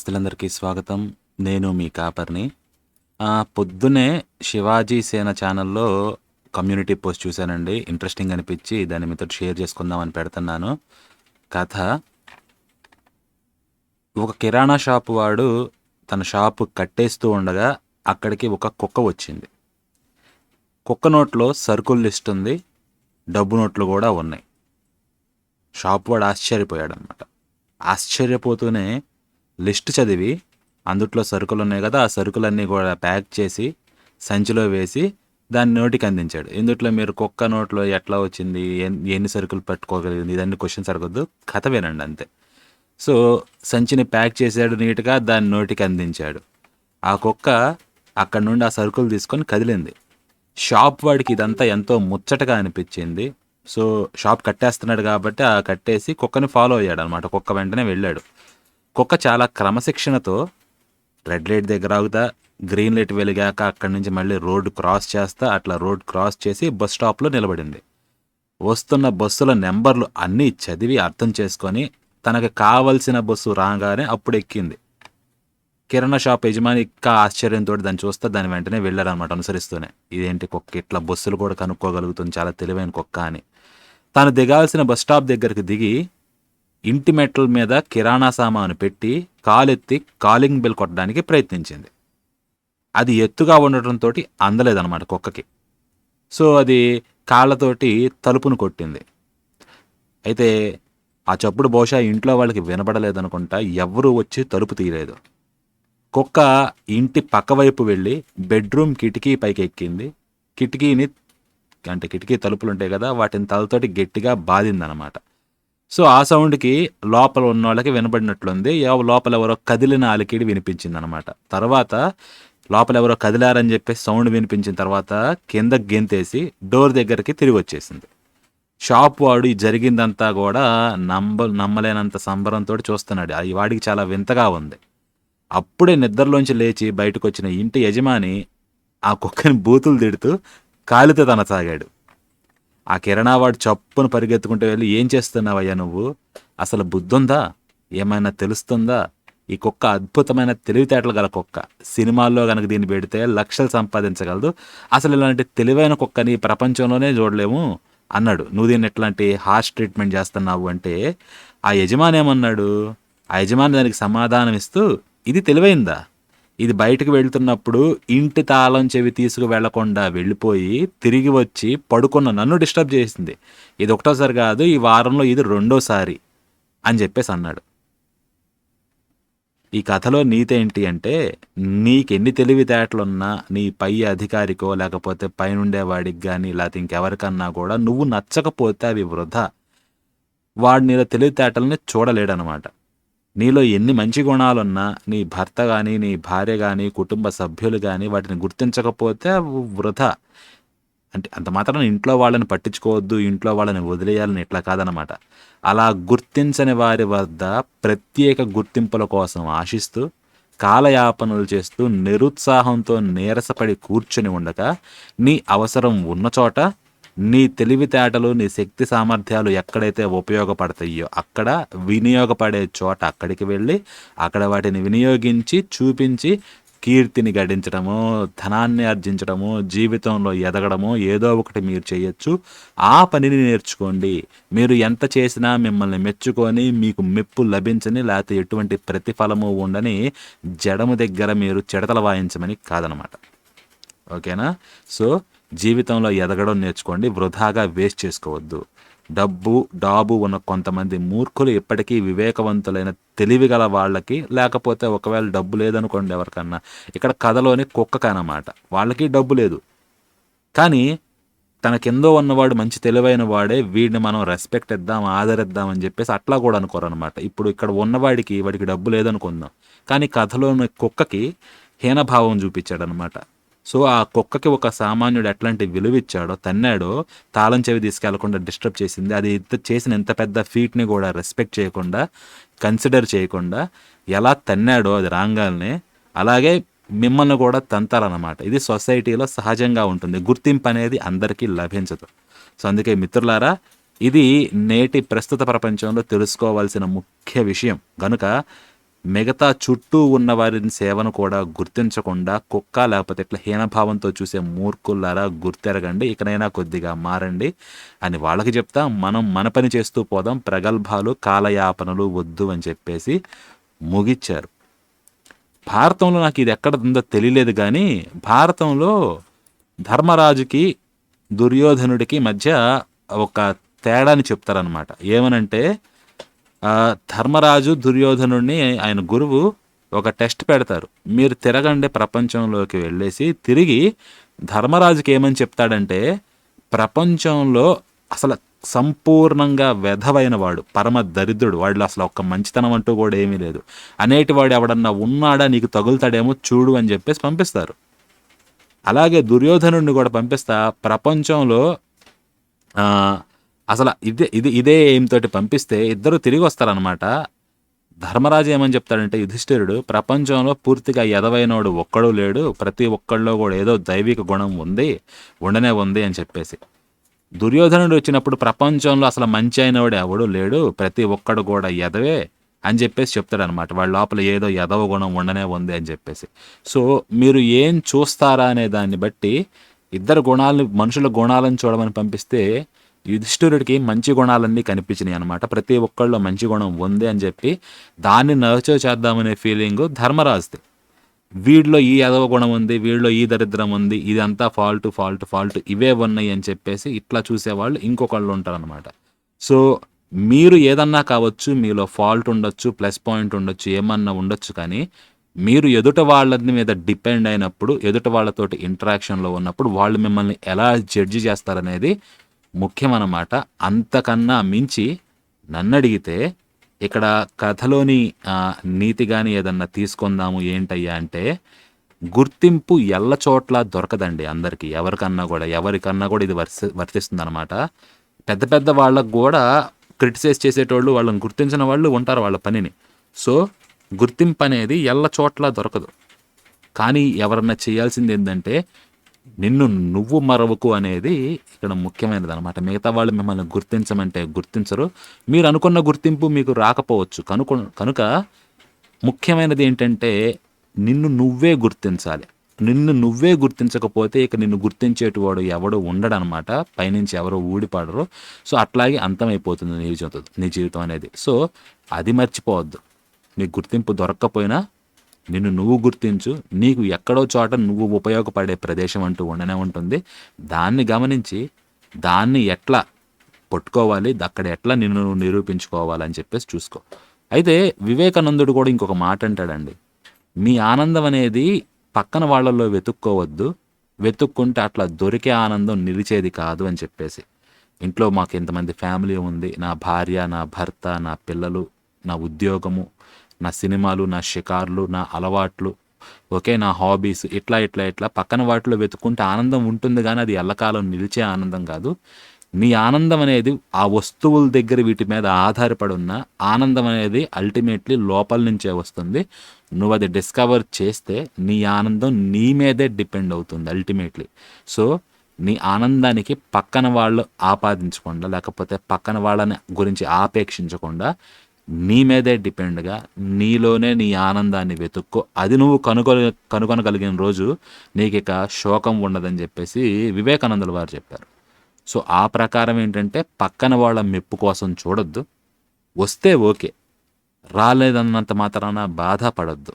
సంఘస్థులందరికీ స్వాగతం. నేను మీ కాపర్ని. పొద్దునే శివాజీ సేన ఛానల్లో కమ్యూనిటీ పోస్ట్ చూశానండి. ఇంట్రెస్టింగ్ అనిపించి దాన్ని మీతో షేర్ చేసుకుందామని పెడుతున్నాను. కథ. ఒక కిరాణా షాపు వాడు తన షాపు కట్టేస్తూ ఉండగా అక్కడికి ఒక కుక్క వచ్చింది. కుక్క నోట్లో సరుకుల లిస్ట్ ఉంది. డబ్బు నోట్లు కూడా ఉన్నాయి. షాప్ వాడు ఆశ్చర్యపోయాడనమాట ఆశ్చర్యపోతూనే లిస్ట్ చదివి అందుట్లో సరుకులు ఉన్నాయి కదా ఆ సరుకులన్నీ కూడా ప్యాక్ చేసి సంచిలో వేసి దాన్ని నోటికి అందించాడు. ఇందుట్లో మీరు కుక్క నోట్లో ఎట్లా వచ్చింది ఎన్ని సరుకులు పట్టుకోగలిగింది ఇదన్నీ క్వశ్చన్స్ అడగద్దు కథ వినండి అంతే. సో సంచిని ప్యాక్ చేశాడు నీట్గా దాన్ని నోటికి అందించాడు. ఆ కుక్క అక్కడ నుండి ఆ సరుకులు తీసుకొని కదిలింది. షాప్ వాడికి ఇదంతా ఎంతో ముచ్చటగా అనిపించింది. సో షాప్ కట్టేస్తున్నాడు కాబట్టి ఆ కట్టేసి కుక్కని ఫాలో అయ్యాడు అనమాట కుక్క వెంటనే వెళ్ళాడు. కుక్క చాలా క్రమశిక్షణతో రెడ్ లైట్ దగ్గర ఆగుతా గ్రీన్ లైట్ వెలిగాక అక్కడి నుంచి మళ్ళీ రోడ్డు క్రాస్ చేస్తా అట్లా రోడ్ క్రాస్ చేసి బస్ స్టాప్లో నిలబడింది. వస్తున్న బస్సుల నెంబర్లు అన్నీ చదివి అర్థం చేసుకొని తనకు కావలసిన బస్సు రాగానే అప్పుడు ఎక్కింది. కిరాణా షాప్ యజమాని ఇంకా ఆశ్చర్యంతో దాన్ని చూస్తే దాని వెంటనే వెళ్ళారనమాట అనుసరిస్తూనే. ఇదేంటి కుక్క? ఇట్లా బస్సులు కూడా కనుక్కోగలుగుతుంది చాలా తెలివైన కుక్క అని. తాను దిగాల్సిన బస్ స్టాప్ దగ్గరికి దిగి ఇంటి మెట్ల మీద కిరాణా సామాను పెట్టి కాలెత్తి కాలింగ్ బెల్ కొట్టడానికి ప్రయత్నించింది. అది ఎత్తుగా ఉండటంతో అందలేదన్నమాట కుక్కకి. సో అది కాళ్ళతోటి తలుపును కొట్టింది. అయితే ఆ చప్పుడు బహుశా ఇంట్లో వాళ్ళకి వినపడలేదనుకుంటా ఎవ్వరూ వచ్చి తలుపు తీయలేదు. కుక్క ఇంటి పక్కవైపు వెళ్ళి బెడ్రూమ్ కిటికీ పైకి ఎక్కింది కిటికీని అంటే కిటికీ తలుపులు ఉంటాయి కదా వాటిని తలతోటి గట్టిగా బాధిందనమాట సో ఆ సౌండ్కి లోపల ఉన్న వాళ్ళకి వినబడినట్లుంది లోపల ఎవరో కదిలిన అలికిడి వినిపించింది అనమాట తర్వాత లోపల ఎవరో కదిలారని చెప్పి సౌండ్ వినిపించిన తర్వాత కింద గెంతేసి డోర్ దగ్గరికి తిరిగి వచ్చేసింది. షాప్ వాడు జరిగిందంతా కూడా నమ్మ నమ్మలేనంత సంబరంతో చూస్తున్నాడు. అది వాడికి చాలా వింతగా ఉంది. అప్పుడే నిద్రలోంచి లేచి బయటకు వచ్చిన ఇంటి యజమాని ఆ కుక్కని బూతులు తిడుతూ కాలితో తనసాగాడు ఆ కిరణావాడు చప్పున పరిగెత్తుకుంటూ వెళ్ళి ఏం చేస్తున్నావయ్యా నువ్వు? అసలు బుద్ధుందా? ఏమైనా తెలుస్తుందా? ఈ కుక్క అద్భుతమైన తెలివితేటలు గల కుక్క. సినిమాల్లో కనుక దీన్ని పెడితే లక్షలు సంపాదించగలదు. అసలు ఇలాంటి తెలివైన కుక్కని ప్రపంచంలోనే చూడలేము అన్నాడు. నువ్వు దీన్ని ఎట్లాంటి హార్ష్ ట్రీట్మెంట్ చేస్తున్నావు అంటే ఆ యజమాని ఏమన్నాడు? ఆ యజమాని దానికి సమాధానం ఇస్తూ ఇది తెలివైందా? ఇది బయటకు వెళ్తున్నప్పుడు ఇంటి తాళం చెవి తీసుకు వెళ్ళకుండా వెళ్ళిపోయి తిరిగి వచ్చి పడుకున్న నన్ను డిస్టర్బ్ చేసింది. ఇది ఒకటోసారి కాదు ఈ వారంలో ఇది రెండోసారి అని చెప్పేసి అన్నాడు. ఈ కథలో నీతి ఏంటి అంటే నీకెన్ని తెలివితేటలున్నా నీ పై అధికారికో లేకపోతే పైనుండేవాడికి కానీ లేకపోతే ఇంకెవరికన్నా కూడా నువ్వు నచ్చకపోతే అవి వృధా. వాడిని నీలో తెలివితేటలని చూడలేడనమాట. నీలో ఎన్ని మంచి గుణాలున్నా నీ భర్త కానీ నీ భార్య కానీ కుటుంబ సభ్యులు కానీ వాటిని గుర్తించకపోతే అవి వృధా. అంటే అంత మాత్రం ఇంట్లో వాళ్ళని పట్టించుకోవద్దు ఇంట్లో వాళ్ళని వదిలేయాలని ఇట్లా కాదనమాట అలా గుర్తించని వారి వద్ద ప్రత్యేక గుర్తింపుల కోసం ఆశిస్తూ కాలయాపనలు చేస్తూ నిరుత్సాహంతో నీరసపడి కూర్చుని ఉండక నీ అవసరం ఉన్న చోట నీ తెలివితేటలు నీ శక్తి సామర్థ్యాలు ఎక్కడైతే ఉపయోగపడతాయో అక్కడ వినియోగపడే చోట అక్కడికి వెళ్ళి అక్కడ వాటిని వినియోగించి చూపించి కీర్తిని గడించడము ధనాన్ని ఆర్జించడము జీవితంలో ఎదగడము ఏదో ఒకటి మీరు చేయొచ్చు. ఆ పనిని నేర్చుకోండి. మీరు ఎంత చేసినా మిమ్మల్ని మెచ్చుకొని మీకు మెప్పు లభించని లేకపోతే ఎటువంటి ప్రతిఫలము ఉండని జడము దగ్గర మీరు చిడతలు వాయించమని కాదనమాట. ఓకేనా? సో జీవితంలో ఎదగడం నేర్చుకోండి వృధాగా వేస్ట్ చేసుకోవద్దు. డబ్బు డాబు ఉన్న కొంతమంది మూర్ఖులు ఇప్పటికీ వివేకవంతులైన తెలివిగల వాళ్ళకి లేకపోతే ఒకవేళ డబ్బు లేదనుకోండి ఎవరికన్నా ఇక్కడ కథలోని కుక్కకనమాట వాళ్ళకి డబ్బు లేదు. కానీ తన కిందో ఉన్నవాడు మంచి తెలివైన వాడే వీడిని మనం రెస్పెక్ట్ ఇద్దాం ఆదరిద్దాం అని చెప్పేసి అట్లా కూడా అనుకోరు అనమాట ఇప్పుడు ఇక్కడ ఉన్నవాడికి వాడికి డబ్బు లేదనుకుందాం. కానీ కథలోని కుక్కకి హీనభావం చూపించాడనమాట సో ఆ కుక్కకి ఒక సామాన్యుడు ఎట్లాంటి విలువ ఇచ్చాడో తన్నాడో తాళం చెవి తీసుకెళ్ళకుండా డిస్టర్బ్ చేసింది. అది ఇంత చేసిన ఎంత పెద్ద ఫీట్ని కూడా రెస్పెక్ట్ చేయకుండా కన్సిడర్ చేయకుండా ఎలా తన్నాడో అది రాంగాల్ని అలాగే మిమ్మల్ని కూడా తంతాలన్నమాట ఇది సొసైటీలో సహజంగా ఉంటుంది. గుర్తింపు అనేది అందరికీ లభించదు. సో అందుకే మిత్రులారా ఇది నేటి ప్రస్తుత ప్రపంచంలో తెలుసుకోవాల్సిన ముఖ్య విషయం. కనుక మిగతా చుట్టూ ఉన్న వారిని సేవను కూడా గుర్తించకుండా కుక్క లేకపోతే ఇట్లా హీనభావంతో చూసే మూర్ఖులారా గుర్తెరగండి. ఇకనైనా కొద్దిగా మారండి అని వాళ్ళకి చెప్తా. మనం మన పని చేస్తూ పోదాం. ప్రగల్భాలు కాలయాపనలు వద్దు అని చెప్పేసి ముగిచ్చారు. భారతంలో నాకు ఇది ఎక్కడ ఉందో తెలియలేదు కానీ భారతంలో ధర్మరాజుకి దుర్యోధనుడికి మధ్య ఒక తేడాని చెప్తారనమాట ఏమనంటే ధర్మరాజు దుర్యోధనుడిని ఆయన గురువు ఒక టెస్ట్ పెడతారు. మీరు తిరగండి ప్రపంచంలోకి వెళ్ళేసి తిరిగి ధర్మరాజుకి ఏమని చెప్తాడంటే ప్రపంచంలో అసలు సంపూర్ణంగా వెధవైన వాడు పరమ దరిద్రుడు వాడిలో అసలు ఒక్క మంచితనం అంటూ కూడా ఏమీ లేదు. అనేటి వాడు ఎవడన్నా ఉన్నాడా నీకు తగులుతాడేమో చూడు అని చెప్పేసి పంపిస్తారు. అలాగే దుర్యోధనుడిని కూడా పంపిస్తా ప్రపంచంలో అసలు ఇదే ఇది ఇదే ఎయిమ్ తోటి పంపిస్తే ఇద్దరు తిరిగి వస్తారనమాట ధర్మరాజు ఏమని చెప్తాడంటే యుధిష్ఠిరుడు ప్రపంచంలో పూర్తిగా ఎదవైనోడు ఒక్కడు లేడు. ప్రతి ఒక్కళ్ళలో కూడా ఏదో దైవిక గుణం ఉంది ఉండనే ఉంది అని చెప్పేసి. దుర్యోధనుడు వచ్చినప్పుడు ప్రపంచంలో అసలు మంచి అయినవాడు ఎవడు లేడు. ప్రతి ఒక్కడు కూడా ఎదవే అని చెప్పేసి చెప్తాడనమాట వాళ్ళ లోపల ఏదో ఎదవ గుణం ఉండనే ఉంది అని చెప్పేసి. సో మీరు ఏం చూస్తారా అనే దాన్ని బట్టి ఇద్దరు గుణాలను మనుషుల గుణాలను చూడమని పంపిస్తే యుధిష్ఠిరుడికి మంచి గుణాలన్నీ కనిపించినాయి అనమాట ప్రతి ఒక్కళ్ళలో మంచి గుణం ఉంది అని చెప్పి దాన్ని నర్చో చేద్దామనే ఫీలింగ్ ధర్మరాజుది. వీడిలో ఈ ఎదవ గుణం ఉంది వీడిలో ఈ దరిద్రం ఉంది ఇదంతా ఫాల్ట్ ఫాల్ట్ ఫాల్ట్ ఇవే ఉన్నాయి అని చెప్పేసి ఇట్లా చూసేవాళ్ళు ఇంకొకళ్ళు ఉంటారనమాట సో మీరు ఏదన్నా కావచ్చు మీలో ఫాల్ట్ ఉండొచ్చు ప్లస్ పాయింట్ ఉండొచ్చు ఏమన్నా ఉండొచ్చు కానీ మీరు ఎదుట వాళ్ళ మీద డిపెండ్ అయినప్పుడు ఎదుట వాళ్ళతోటి ఇంటరాక్షన్లో ఉన్నప్పుడు వాళ్ళు మిమ్మల్ని ఎలా జడ్జి చేస్తారనేది ముఖ్యమన్నమాట. అంతకన్నా మించి నన్ను అడిగితే ఇక్కడ కథలోని నీతి కానీ ఏదన్నా తీసుకుందాము ఏంటయ్యా అంటే గుర్తింపు ఎల్ల చోట్ల దొరకదండి అందరికీ. ఎవరికన్నా కూడా ఎవరికన్నా కూడా ఇది వర్తి వర్తిస్తుంది అనమాట పెద్ద పెద్ద వాళ్ళకు కూడా క్రిటిసైజ్ చేసేటోళ్ళు వాళ్ళని గుర్తించిన వాళ్ళు ఉంటారు వాళ్ళ పనిని. సో గుర్తింపు అనేది ఎల్ల చోట్ల దొరకదు. కానీ ఎవరన్నా చేయాల్సింది ఏంటంటే నిన్ను నువ్వు మరవకు అనేది ఇక్కడ ముఖ్యమైనది అనమాట మిగతా వాళ్ళు మిమ్మల్ని గుర్తించమంటే గుర్తించరు. మీరు అనుకున్న గుర్తింపు మీకు రాకపోవచ్చు. కనుక కనుక ముఖ్యమైనది ఏంటంటే నిన్ను నువ్వే గుర్తించాలి. నిన్ను నువ్వే గుర్తించకపోతే ఇక నిన్ను గుర్తించేటివాడు ఎవడు ఉండడనమాట పైనుంచి ఎవరు ఊడిపడరు. సో అట్లాగే అంతమైపోతుంది నీ జీవితం నీ జీవితం అనేది. సో అది మర్చిపోవద్దు. నీ గుర్తింపు దొరక్కపోయినా నిన్ను నువ్వు గుర్తించు నీకు ఎక్కడో చోట నువ్వు ఉపయోగపడే ప్రదేశం అంటూ ఉండనే ఉంటుంది. దాన్ని గమనించి దాన్ని ఎట్లా పట్టుకోవాలి అక్కడ ఎట్లా నిన్ను నువ్వు నిరూపించుకోవాలని చెప్పేసి చూసుకో. అయితే వివేకానందుడు కూడా ఇంకొక మాట అంటాడండి. మీ ఆనందం అనేది పక్కన వాళ్ళల్లో వెతుక్కోవద్దు వెతుక్కుంటే అట్లా దొరికే ఆనందం నిలిచేది కాదు అని చెప్పేసి. ఇంట్లో మాకు ఇంతమంది ఫ్యామిలీ ఉంది. నా భార్య నా భర్త నా పిల్లలు నా ఉద్యోగము నా సినిమాలు నా షికార్లు నా అలవాట్లు ఓకే నా హాబీస్ ఇట్లా ఇట్లా ఇట్లా పక్కన వాటిలో వెతుక్కుంటే ఆనందం ఉంటుంది కానీ అది ఎల్లకాలం నిలిచే ఆనందం కాదు. నీ ఆనందం అనేది ఆ వస్తువుల దగ్గర వీటి మీద ఆధారపడి ఉన్న ఆనందం అనేది అల్టిమేట్లీ లోపల నుంచే వస్తుంది. నువ్వు అది డిస్కవర్ చేస్తే నీ ఆనందం నీ మీదే డిపెండ్ అవుతుంది అల్టిమేట్లీ సో నీ ఆనందానికి పక్కన వాళ్ళు ఆపాదించకుండా లేకపోతే పక్కన వాళ్ళని గురించి ఆపేక్షించకుండా నీ మీదే డిపెండ్గా నీలోనే నీ ఆనందాన్ని వెతుక్కో. అది నువ్వు కనుగొ కనుగొనగలిగిన రోజు నీకు ఇక శోకం ఉండదని చెప్పేసి వివేకానందుల వారు చెప్పారు. సో ఆ ప్రకారం ఏంటంటే పక్కన వాళ్ళ మెప్పు కోసం చూడొద్దు. వస్తే ఓకే. రాలేదన్నంత మాత్రాన బాధపడద్దు.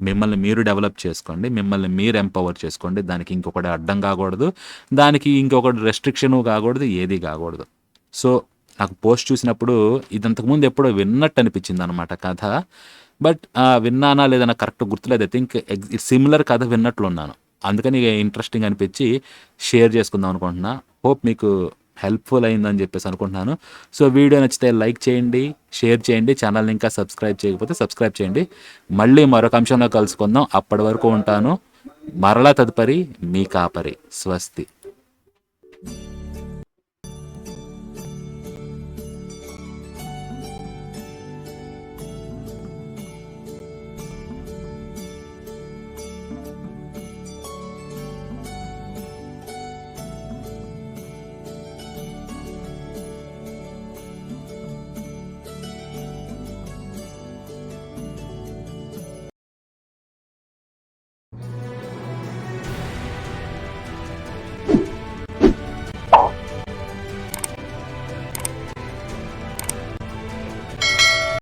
మిమ్మల్ని మీరు డెవలప్ చేసుకోండి మిమ్మల్ని మీరు ఎంపవర్ చేసుకోండి. దానికి ఇంకొకటి అడ్డం కాకూడదు. దానికి ఇంకొకటి రెస్ట్రిక్షన్ కాకూడదు ఏది కాకూడదు. సో నాకు పోస్ట్ చూసినప్పుడు ఇదంతకుముందు ఎప్పుడో విన్నట్టు అనిపించింది అనమాట కథ. బట్ విన్నానా లేదా నాకు కరెక్ట్ గుర్తులేదు. ఐ థింక్ సిమిలర్ కథ విన్నట్లు ఉన్నాను. అందుకని ఇంట్రెస్టింగ్ అనిపించి షేర్ చేసుకుందాం అనుకుంటున్నా. హోప్ మీకు హెల్ప్ఫుల్ అయిందని చెప్పేసి అనుకుంటున్నాను. సో వీడియో నచ్చితే లైక్ చేయండి షేర్ చేయండి ఛానల్ని ఇంకా సబ్స్క్రైబ్ చేయకపోతే సబ్స్క్రైబ్ చేయండి. మళ్ళీ మరొక అంశంలో కలుసుకుందాం. అప్పటి వరకు ఉంటాను. మరలా తదుపరి మీ కాపరి. స్వస్తి.